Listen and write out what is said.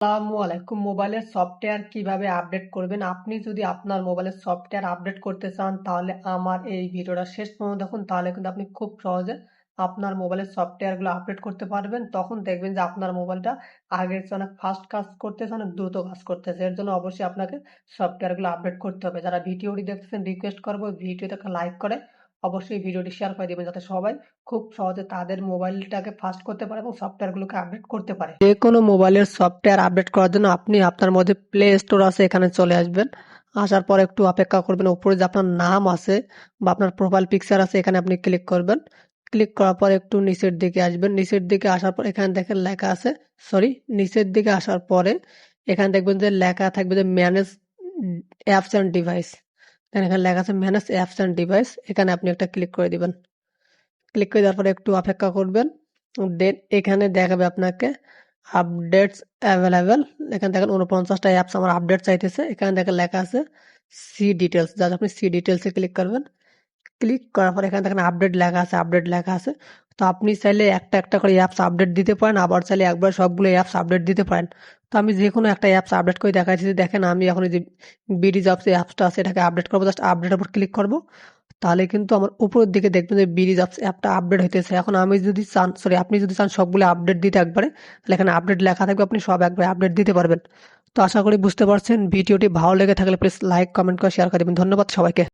আসসালামু আলাইকুম মোবাইলের সফটওয়্যার কীভাবে আপডেট করবেন? আপনি যদি আপনার মোবাইলের সফটওয়্যার আপডেট করতে চান, তাহলে আমার এই ভিডিওটা শেষ পর্যন্ত দেখুন। তাহলে কিন্তু আপনি খুব সহজে আপনার মোবাইলের সফটওয়্যারগুলো আপডেট করতে পারবেন। তখন দেখবেন যে আপনার মোবাইলটা আগের চেয়ে অনেক ফাস্ট কাজ করতেছে, অনেক দ্রুত কাজ করতেছে। এর জন্য অবশ্যই আপনাকে সফটওয়্যারগুলো আপডেট করতে হবে। যারা ভিডিওটি দেখতেছেন রিকোয়েস্ট করব, ভিডিওতে একটা লাইক করে অবশ্যই ভিডিওটি শেয়ার করে দেবেন যাতে সবাই খুব সহজে তাদের মোবাইলটাকে ফাস্ট করতে পারে এবং সফটওয়্যারগুলোকে আপডেট করতে পারে। যে কোনো মোবাইলের সফটওয়্যার আপডেট করার জন্য আপনি আপনার মধ্যে প্লে স্টোর আছে, এখানে চলে আসবেন। আসার পর একটু অপেক্ষা করবেন, উপরে যে আপনার নাম আছে বা আপনার প্রোফাইল পিকচার আছে, এখানে আপনি ক্লিক করবেন। ক্লিক করার পর একটু নিচের দিকে আসবেন। নিচের দিকে আসার পর এখানে দেখেন লেখা আছে সরি নিচের দিকে আসার পরে এখানে দেখবেন যে লেখা থাকবে যে ম্যানেজ অ্যাপস অ্যান্ড ডিভাইস দেখেন এখানে লেখা আছে ম্যানেজ অ্যাপস অ্যান্ড ডিভাইস এখানে আপনি একটা ক্লিক করে দিবেন। ক্লিক করে দেওয়ার পরে একটু অপেক্ষা করবেন। দেন এখানে দেখাবে আপনাকে আপডেটস অ্যাভেলেবেল এখানে দেখেন উনপঞ্চাশটা অ্যাপস আমার আপডেট চাইতেছে। এখানে দেখেন লেখা আছে সি ডিটেলস যাতে আপনি সি ডিটেলসে ক্লিক করবেন। ক্লিক করার পর এখানে দেখেন আপডেট লেখা আছে, আপডেট লেখা আছে। তো আপনি চাইলে একটা একটা করে অ্যাপস আপডেট দিতে পারেন, আবার চাইলে একবার সবগুলো অ্যাপস আপডেট দিতে পারেন। তো আমি যে কোনো একটা অ্যাপস আপডেট করে দেখাচ্ছি দেখেন আমি এখন যে বিডি জবস অ্যাপসটা আছে, এটাকে আপডেট করব, জাস্ট আপডেটের উপর ক্লিক করব। তাহলে কিন্তু আমার উপরের দিকে দেখবেন যে বিডি জবস অ্যাপটা আপডেট হইতেছে। এখন আমি যদি চান, সরি, আপনি যদি চান সবগুলো আপডেট দিতে একবারে, তাহলে এখানে আপডেট লেখা থাকবে, আপনি সব একবারে আপডেট দিতে পারবেন। তো আশা করি বুঝতে পারছেন, ভিডিওটি ভালো লেগে থাকলে প্লিজ লাইক, কমেন্ট করে, শেয়ার করে দেবেন। ধন্যবাদ সবাইকে।